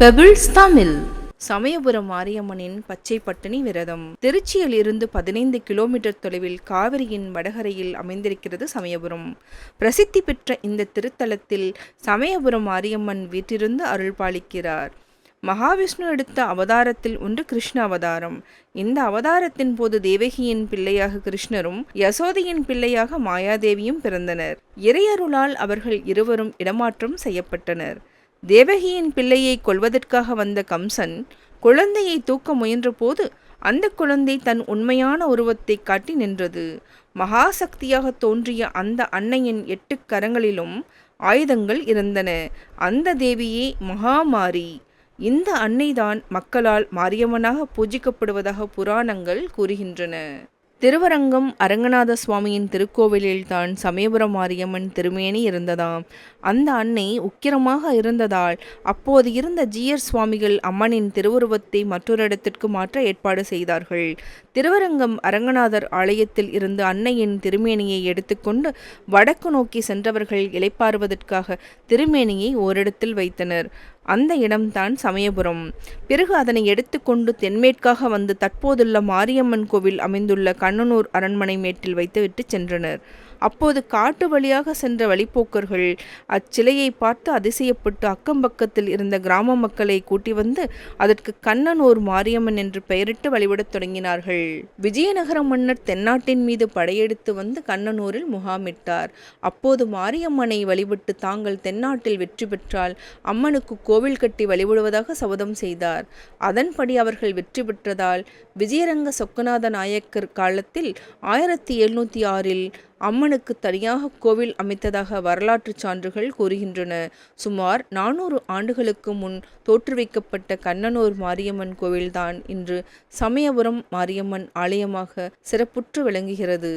Pebbles Tamil Samayapuram மாரியம்மனின் பச்சை பட்டினி விரதம். திருச்சியில் இருந்து பதினைந்து கிலோமீட்டர் தொலைவில் காவிரியின் வடகரையில் அமைந்திருக்கிறது சமயபுரம். பிரசித்தி பெற்ற இந்த திருத்தலத்தில் சமயபுரம் மாரியம்மன் வீட்டிருந்து அருள் பாலிக்கிறார் மகாவிஷ்ணு எடுத்த அவதாரத்தில் ஒன்று கிருஷ்ண அவதாரம். இந்த அவதாரத்தின் போது தேவகியின் பிள்ளையாக கிருஷ்ணரும் யசோதையின் பிள்ளையாக மாயாதேவியும் பிறந்தனர். இறையருளால் அவர்கள் இருவரும் இடமாற்றம் செய்யப்பட்டனர். தேவகியின் பிள்ளையை கொல்வதற்காக வந்த கம்சன் குழந்தையை தூக்க முயன்றபோது அந்த குழந்தை தன் உண்மையான உருவத்தை காட்டி நின்றது. மகாசக்தியாக தோன்றிய அந்த அன்னையின் எட்டு கரங்களிலும் ஆயுதங்கள் இருந்தன. அந்த தேவியே மகாமாரி. இந்த அன்னைதான் மக்களால் மாரியம்மனாக பூஜிக்கப்படுவதாக புராணங்கள் கூறுகின்றன. திருவரங்கம் அரங்கநாத சுவாமியின் திருக்கோவிலில் தான் சமயபுரம் மாரியம்மன் திருமேனி இருந்ததாம் அந்த அன்னை உக்கிரமாக இருந்ததால் அப்போது இருந்த ஜீயர் சுவாமிகள் அம்மனின் திருவுருவத்தை மற்றொரு இடத்திற்கு மாற்ற ஏற்பாடு செய்தார்கள். திருவரங்கம் அரங்கநாதர் ஆலயத்தில் இருந்து அன்னையின் திருமேனியை எடுத்துக்கொண்டு வடக்கு நோக்கி சென்றவர்கள் இலைப்பாறுவதற்காக திருமேனியை ஓரிடத்தில் வைத்தனர். அந்த இடம்தான் சமயபுரம். பிறகு அதனை எடுத்துக்கொண்டு தென்மேற்காக வந்து தற்போதுள்ள மாரியம்மன் கோவில் அமைந்துள்ள கண்ணனூர் அரண்மனை மேட்டில் வைத்துவிட்டு சென்றனர். அப்போது காட்டு வழியாக சென்ற வழிப்போக்கர்கள் அச்சிலையை பார்த்து அதிசயப்பட்டு அக்கம் பக்கத்தில் இருந்த கிராம மக்களை கூட்டி வந்து அதற்கு கண்ணன் ஓர் மாரியம்மன் என்று பெயரிட்டு வழிபடத் தொடங்கினார்கள். விஜயநகர மன்னர் தென்னாட்டின் மீது படையெடுத்து வந்து கண்ணனூரில் முகாமிட்டார் அப்போது மாரியம்மனை வழிபட்டு தாங்கள் தென்னாட்டில் வெற்றி பெற்றால் அம்மனுக்கு கோவில் கட்டி வழிபடுவதாக சபதம் செய்தார். அதன்படி அவர்கள் வெற்றி பெற்றதால் விஜயரங்க சொக்கநாத நாயக்கர் காலத்தில் ஆயிரத்தி எழுநூற்றி ஆறில் அம்மனுக்கு தனியாக கோவில் அமைத்ததாக வரலாற்றுச் சான்றுகள் கூறுகின்றன. சுமார் நானூறு ஆண்டுகளுக்கு முன் தோற்றுவிக்கப்பட்ட கண்ணனூர் மாரியம்மன் கோவில்தான் இன்று சமயபுரம் மாரியம்மன் ஆலயமாக சிறப்புற்று விளங்குகிறது.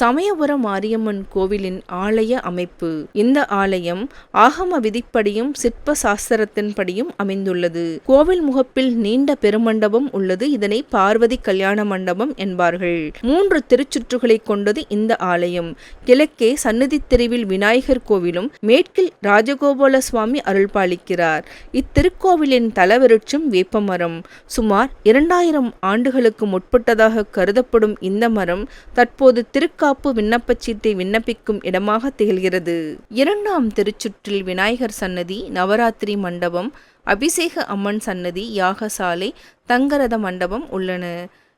சமயபுரம் மாரியம்மன் கோவிலின் ஆலய அமைப்பு. இந்த ஆலயம் ஆகம விதிப்படியும் சிற்ப சாஸ்திரத்தின்படியும் அமைந்துள்ளது. கோவில் முகப்பில் நீண்ட பெருமண்டபம் உள்ளது. இதனை பார்வதி கல்யாண மண்டபம் என்பார்கள். மூன்று திருச்சுற்றுகளை கொண்டது இந்த ஆலயம். கிழக்கே சன்னதி தெருவில் விநாயகர் கோவிலும் மேற்கில் ராஜகோபால சுவாமி அருள்பாலிக்கிறார். இத்திருக்கோவிலின் தலவிருட்சம் வேப்பமரம். சுமார் இரண்டாயிரம் ஆண்டுகளுக்கு முற்பட்டதாக கருதப்படும் இந்த மரம் தற்போது திருக்கா தற்காப்பு விண்ணப்பச்சீட்டை விண்ணப்பிக்கும் இடமாக திகழ்கிறது. இரண்டாம் திருச்சுற்றில் விநாயகர் சன்னதி நவராத்திரி மண்டபம் அபிஷேக அம்மன் சன்னதி யாகசாலை தங்கரத மண்டபம் உள்ளன.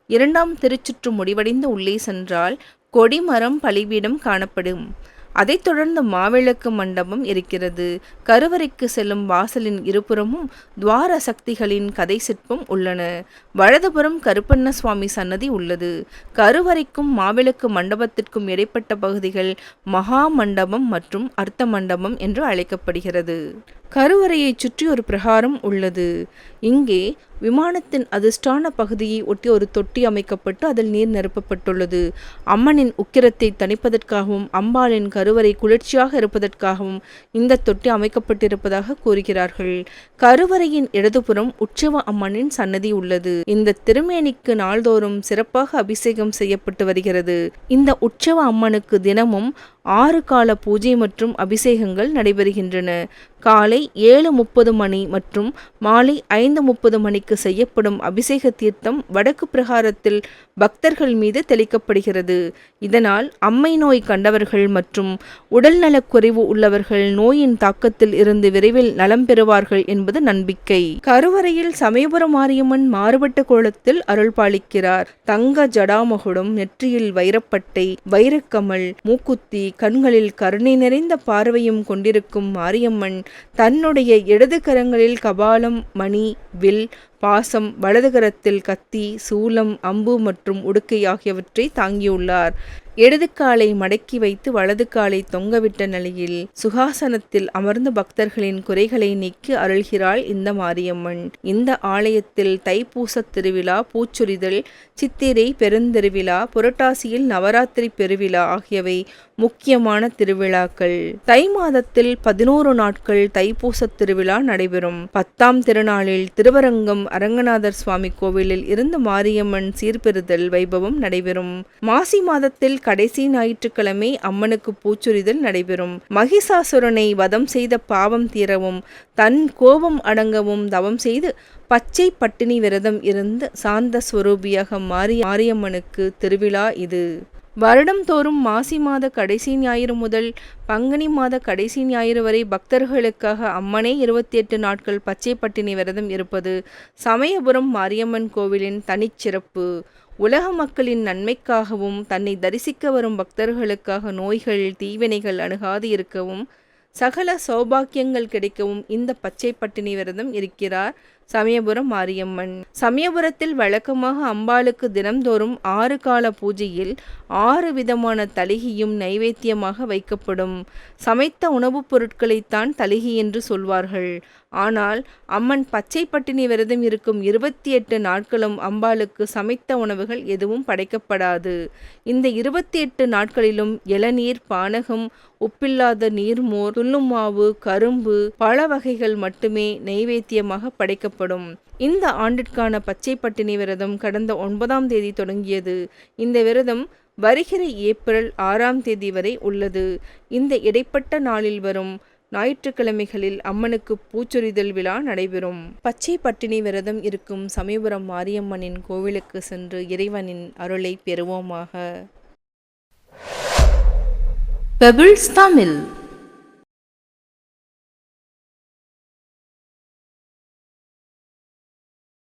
இரண்டாம் திருச்சுற்று முடிவடைந்து உள்ளே சென்றால் கொடிமரம் பலிபீடம் காணப்படும். அதைத் தொடர்ந்து மாவிளக்கு மண்டபம் இருக்கிறது. கருவறைக்கு செல்லும் வாசலின் இருபுறமும் துவார சக்திகளின் கதை சிற்பம் உள்ளன. வலதுபுறம் கருப்பண்ண சுவாமி சன்னதி உள்ளது. கருவறைக்கும் மாவிளக்கு மண்டபத்திற்கும் இடைப்பட்ட பகுதிகள் மகா மண்டபம் மற்றும் அர்த்த மண்டபம் என்று அழைக்கப்படுகிறது. கருவறையைச் சுற்றி ஒரு பிரகாரம் உள்ளது. இங்கே விமானத்தின் அதிர்ஷ்டான பகுதியை ஒட்டி ஒரு தொட்டி அமைக்கப்பட்டு அதில் நீர் நிரப்பப்பட்டுள்ளது. அம்மனின் உக்கிரத்தை தணிப்பதற்காகவும் அம்பாளின் கருவறை குளிர்ச்சியாக இருப்பதற்காகவும் இந்த தொட்டி அமைக்கப்பட்டிருப்பதாக கூறுகிறார்கள். கருவறையின் இடதுபுறம் உற்சவ அம்மனின் சன்னதி உள்ளது. இந்த திருமேனிக்கு நாள்தோறும் சிறப்பாக அபிஷேகம் செய்யப்பட்டு வருகிறது. இந்த உற்சவ அம்மனுக்கு தினமும் ஆறு கால பூஜை மற்றும் அபிஷேகங்கள் நடைபெறுகின்றன. காலை ஏழு முப்பது மணி மற்றும் மாலை ஐந்து முப்பது மணிக்கு செய்யப்படும் அபிஷேக தீர்த்தம் வடக்கு பிரகாரத்தில் பக்தர்கள் மீது தெளிக்கப்படுகிறது. இதனால் அம்மை நோய் கண்டவர்கள் மற்றும் உடல்நலக் குறைவு உள்ளவர்கள் நோயின் தாக்கத்தில் இருந்து விரைவில் நலம் பெறுவார்கள் என்பது நம்பிக்கை. கருவறையில் சமயபுரம் மாரியம்மன் மாறுபட்ட கோலத்தில் அருள் பாலிக்கிறார் தங்க ஜடாமகுடம் நெற்றியில் வைரப்பட்டை வைரக்கமல் மூக்குத்தி கண்களில் கருணை நிறைந்த பார்வையும் கொண்டிருக்கும் மாரியம்மன் தன்னுடைய இடது கரங்களில் கபாலம் மணி வில் பாசம் வலதுகரத்தில் கத்தி சூலம் அம்பு மற்றும் உடுக்கை ஆகியவற்றை தாங்கியுள்ளார். இடது காலை மடக்கி வைத்து வலது காலை தொங்கவிட்ட நிலையில் சுகாசனத்தில் அமர்ந்து பக்தர்களின் குறைகளை நீக்கி அருள்கிறாள் இந்த மாரியம்மன். இந்த ஆலயத்தில் தைப்பூச திருவிழா பூச்சொரிதல் சித்திரை பெருந்திருவிழா புரட்டாசியில் நவராத்திரி பெருவிழா ஆகியவை முக்கியமான திருவிழாக்கள். தை மாதத்தில் பதினோரு நாட்கள் தைப்பூச திருவிழா நடைபெறும். பத்தாம் திருநாளில் திருவரங்கம் அரங்கநாதர் சுவாமி கோவிலில் இருந்து மாரியம்மன் சீர்பெறுதல் வைபவம் நடைபெறும். மாசி மாதத்தில் கடைசி ஞாயிற்றுக்கிழமை அம்மனுக்கு பூச்சொரிதல் நடைபெறும். மகிஷாசுரனை வதம் செய்த பாவம் தீரவும் தன் கோபம் அடங்கவும் தவம் செய்து பச்சை பட்டினி விரதம் இருந்து சாந்த ஸ்வரூபியாக மாறி மாரியம்மனுக்கு திருவிழா இது. வருடம்தோறும் மாசி மாத கடைசி ஞாயிறு முதல் பங்குனி மாத கடைசி ஞாயிறு வரை பக்தர்களுக்காக அம்மனே இருபத்தி எட்டு நாட்கள் பச்சை பட்டினி விரதம் இருப்பது சமயபுரம் மாரியம்மன் கோவிலின் தனிச்சிறப்பு. உலக மக்களின் நன்மைக்காகவும் தன்னை தரிசிக்க வரும் பக்தர்களுக்காக நோய்கள் தீவினைகள் அணுகாது இருக்கவும் சகல சௌபாக்கியங்கள் கிடைக்கவும் இந்த பச்சை பட்டினி விரதம் இருக்கிறார். சமயபுரம் மாரியம்மன். சமயபுரத்தில் வழக்கமாக அம்பாளுக்கு தினம்தோறும் ஆறு கால பூஜையில் ஆறு விதமான தலிகியும் நைவேத்தியமாக வைக்கப்படும். சமைத்த உணவுப் பொருட்களைத்தான் தலிகி என்று சொல்வார்கள். ஆனால் அம்மன் பச்சை பட்டினி விரதம் இருக்கும் இருபத்தி எட்டு நாட்களும் அம்பாளுக்கு சமைத்த உணவுகள் எதுவும் படைக்கப்படாது. இந்த இருபத்தி எட்டு நாட்களிலும் இளநீர் பானகம் உப்பில்லாத நீர்மோர் துள்ளுமாவு கரும்பு பழ வகைகள் மட்டுமே நைவேத்தியமாக படைக்கப்படும் இந்த ஆண்டிற்கான பச்சை பட்டினி விரதம் கடந்த ஒன்பதாம் தேதி தொடங்கியது. இந்த விரதம் வருகிற ஏப்ரல் ஆறாம் தேதி வரை உள்ளது. இந்த இடைப்பட்ட நாளில் வரும் ஞாயிற்றுக்கிழமைகளில் அம்மனுக்கு பூச்சொரிதல் விழா நடைபெறும். பச்சை பட்டினி விரதம் இருக்கும் சமயபுரம் மாரியம்மனின் கோவிலுக்கு சென்று இறைவனின் அருளை பெறுவோமாக. பெபிள்ஸ் தமிழ்